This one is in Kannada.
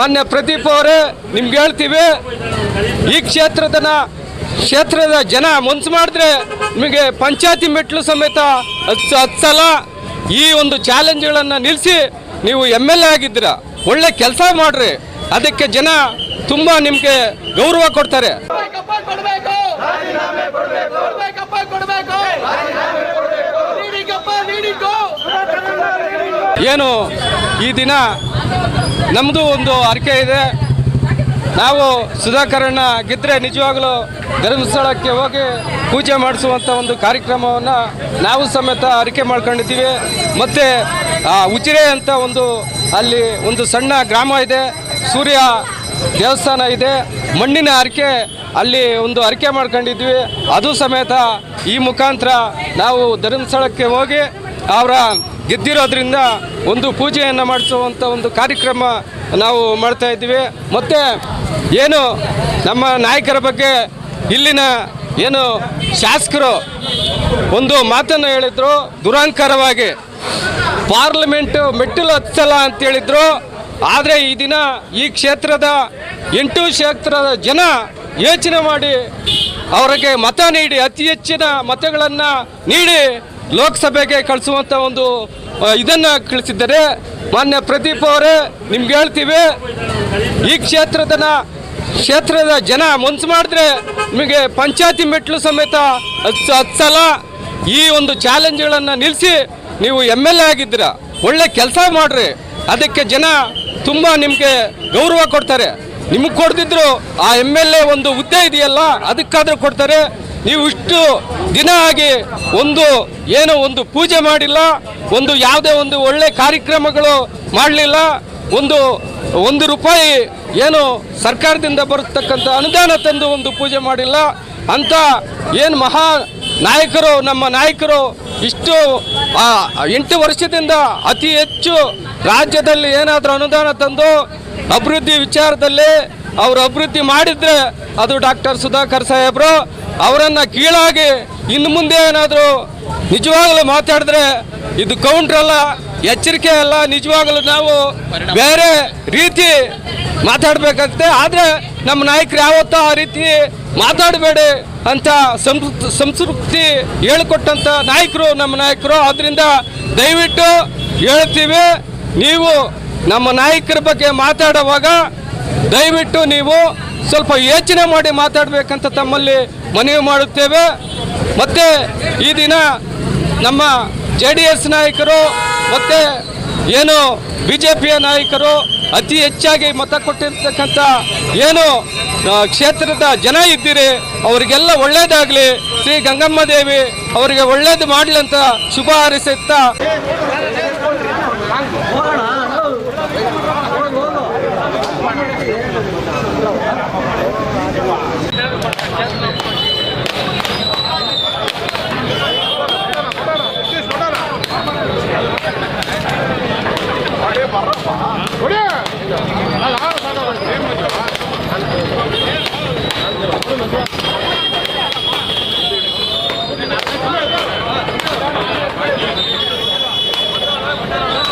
ಮಾನ್ಯ ಪ್ರದೀಪ್ ಅವರೇ, ನಿಮ್ಗೆ ಹೇಳ್ತೀವಿ, ಈ ಕ್ಷೇತ್ರದ ಕ್ಷೇತ್ರದ ಜನ ಮನ್ಸು ಮಾಡಿದ್ರೆ ನಿಮಗೆ ಪಂಚಾಯತಿ ಮೆಟ್ಲು ಸಮೇತ ಹತ್ತು ಹತ್ತು ಸಲ ಈ ಒಂದು ಚಾಲೆಂಜ್ಗಳನ್ನು ನಿಲ್ಲಿಸಿ ನೀವು ಎಂ ಎಲ್ ಎ ಆಗಿದ್ದೀರ. ಒಳ್ಳೆ ಕೆಲಸ ಮಾಡ್ರಿ. ಅದಕ್ಕೆ ಜನ ತುಂಬ ನಿಮಗೆ ಗೌರವ ಕೊಡ್ತಾರೆ. ಏನು? ಈ ದಿನ ನಮ್ಮದು ಒಂದು ಅರಿಕೆ ಇದೆ. ನಾವು ಸುಧಾಕರಣ್ಣ ಗೆದ್ದರೆ ನಿಜವಾಗಲೂ ಧರ್ಮಸ್ಥಳಕ್ಕೆ ಹೋಗಿ ಪೂಜೆ ಮಾಡಿಸುವಂಥ ಒಂದು ಕಾರ್ಯಕ್ರಮವನ್ನು ನಾವು ಸಮೇತ ಅರಿಕೆ ಮಾಡ್ಕೊಂಡಿದ್ದೀವಿ. ಮತ್ತು ಉಜಿರೆ ಅಂತ ಒಂದು ಅಲ್ಲಿ ಒಂದು ಸಣ್ಣ ಗ್ರಾಮ ಇದೆ. ಸೂರ್ಯ ದೇವಸ್ಥಾನ ಇದೆ. ಮಣ್ಣಿನ ಅರಿಕೆ ಅಲ್ಲಿ ಒಂದು ಅರಿಕೆ ಮಾಡ್ಕೊಂಡಿದ್ವಿ ಅದು ಸಮೇತ ಈ ಮುಖಾಂತರ ನಾವು ಧರ್ಮಸ್ಥಳಕ್ಕೆ ಹೋಗಿ ಅವರ ಗೆದ್ದಿರೋದ್ರಿಂದ ಒಂದು ಪೂಜೆಯನ್ನು ಮಾಡಿಸುವಂಥ ಒಂದು ಕಾರ್ಯಕ್ರಮ ನಾವು ಮಾಡ್ತಾ ಇದ್ದೀವಿ. ಮತ್ತು ಏನು ನಮ್ಮ ನಾಯಕರ ಬಗ್ಗೆ ಇಲ್ಲಿನ ಏನು ಶಾಸಕರು ಒಂದು ಮಾತನ್ನು ಹೇಳಿದರು. ದುರಾಂಕಾರವಾಗಿ ಪಾರ್ಲಿಮೆಂಟ್ ಮೆಟ್ಟಿಲು ಹತ್ತಲ್ಲ ಅಂತ ಹೇಳಿದ್ರು. ಆದರೆ ಈ ದಿನ ಈ ಕ್ಷೇತ್ರದ ಎಂಟು ಕ್ಷೇತ್ರದ ಜನ ಯೋಚನೆ ಮಾಡಿ ಅವರಿಗೆ ಮತ ನೀಡಿ, ಅತಿ ಹೆಚ್ಚಿನ ಮತಗಳನ್ನು ನೀಡಿ ಲೋಕಸಭೆಗೆ ಕಳಿಸುವಂಥ ಒಂದು ಇದನ್ನು ಕಳಿಸಿದ್ದಾರೆ ಮಾನ್ಯ ಪ್ರದೀಪ್ ಅವರೇ, ನಿಮ್ಗೆ ಹೇಳ್ತೀವಿ, ಈ ಕ್ಷೇತ್ರದ ಕ್ಷೇತ್ರದ ಜನ ಮನ್ಸು ಮಾಡಿದ್ರೆ ನಿಮಗೆ ಪಂಚಾಯತಿ ಮೆಟ್ಲು ಸಮೇತ ಹತ್ತು ಹತ್ತು ಸಲ ಈ ಒಂದು ಚಾಲೆಂಜ್ಗಳನ್ನು ನಿಲ್ಲಿಸಿ ನೀವು ಎಂ ಎಲ್ ಎ ಆಗಿದ್ದೀರ. ಒಳ್ಳೆ ಕೆಲಸ ಮಾಡ್ರಿ. ಅದಕ್ಕೆ ಜನ ತುಂಬ ನಿಮಗೆ ಗೌರವ ಕೊಡ್ತಾರೆ. ನಿಮಗೆ ಕೊಡ್ದಿದ್ರು ಆ ಎಂ ಎಲ್ ಎ ಒಂದು ಹುದ್ದೆ ಇದೆಯಲ್ಲ, ಅದಕ್ಕಾದರೂ ಕೊಡ್ತಾರೆ. ನೀವು ಇಷ್ಟು ದಿನ ಆಗಿ ಒಂದು ಏನೋ ಒಂದು ಪೂಜೆ ಮಾಡಿಲ್ಲ, ಒಂದು ಯಾವುದೇ ಒಂದು ಒಳ್ಳೆ ಕಾರ್ಯಕ್ರಮಗಳು ಮಾಡಲಿಲ್ಲ, ಒಂದು ಒಂದು ರೂಪಾಯಿ ಏನು ಸರ್ಕಾರದಿಂದ ಬರತಕ್ಕಂಥ ಅನುದಾನ ತಂದು ಒಂದು ಪೂಜೆ ಮಾಡಿಲ್ಲ, ಅಂತ ಏನು ಮಹಾ ನಾಯಕರು, ನಮ್ಮ ನಾಯಕರು ಇಷ್ಟು ಎಂಟು ವರ್ಷದಿಂದ ಅತಿ ಹೆಚ್ಚು ರಾಜ್ಯದಲ್ಲಿ ಏನಾದರೂ ಅನುದಾನ ತಂದು ಅಭಿವೃದ್ಧಿ ವಿಚಾರದಲ್ಲಿ ಅವರು ಅಭಿವೃದ್ಧಿ ಮಾಡಿದ್ರೆ ಅದು ಡಾಕ್ಟರ್ ಸುಧಾಕರ್ ಸಾಹೇಬರು ಅವರನ್ನು ಕೀಳಾಗಿ ಇನ್ನು ಮುಂದೆ ಏನಾದರೂ ನಿಜವಾಗಲೂ ಮಾತಾಡಿದ್ರೆ ಇದು ಕೌಂಟ್ರಲ್ಲ ಎಚ್ಚರಿಕೆ ಅಲ್ಲ, ನಿಜವಾಗಲೂ ನಾವು ಬೇರೆ ರೀತಿ ಮಾತಾಡಬೇಕಾಗುತ್ತೆ ಆದರೆ ನಮ್ಮ ನಾಯಕರು ಯಾವತ್ತೂ ಆ ರೀತಿ ಮಾತಾಡಬೇಡಿ ಅಂತ ಸಂಸ್ಕೃ ಸಂಸ್ಕೃತಿ ಹೇಳಿಕೊಟ್ಟಂಥ ನಾಯಕರು, ನಮ್ಮ ನಾಯಕರು. ಆದ್ದರಿಂದ ದಯವಿಟ್ಟು ಹೇಳ್ತೀವಿ, ನೀವು ನಮ್ಮ ನಾಯಕರ ಬಗ್ಗೆ ಮಾತಾಡುವಾಗ ದಯವಿಟ್ಟು ನೀವು ಸ್ವಲ್ಪ ಯೋಚನೆ ಮಾಡಿ ಮಾತಾಡಬೇಕಂತ ತಮ್ಮಲ್ಲಿ ಮನವಿ ಮಾಡುತ್ತೇವೆ. ಮತ್ತು ಈ ದಿನ ನಮ್ಮ ಜೆ ಡಿ ಎಸ್ ನಾಯಕರು ಮತ್ತು ಏನು ಬಿ ಜೆ ಪಿಯ ನಾಯಕರು ಅತಿ ಹೆಚ್ಚಾಗಿ ಮತ ಕೊಟ್ಟಿರ್ತಕ್ಕಂಥ ಏನು ಕ್ಷೇತ್ರದ ಜನ ಇದ್ದೀರಿ, ಅವರಿಗೆಲ್ಲ ಒಳ್ಳೇದಾಗಲಿ. ಶ್ರೀ ಗಂಗಮ್ಮ ದೇವಿ ಅವರಿಗೆ ಒಳ್ಳೇದು ಮಾಡಲಿ ಅಂತ ಶುಭ ಹಾರೈಸುತ್ತಾ நல்லா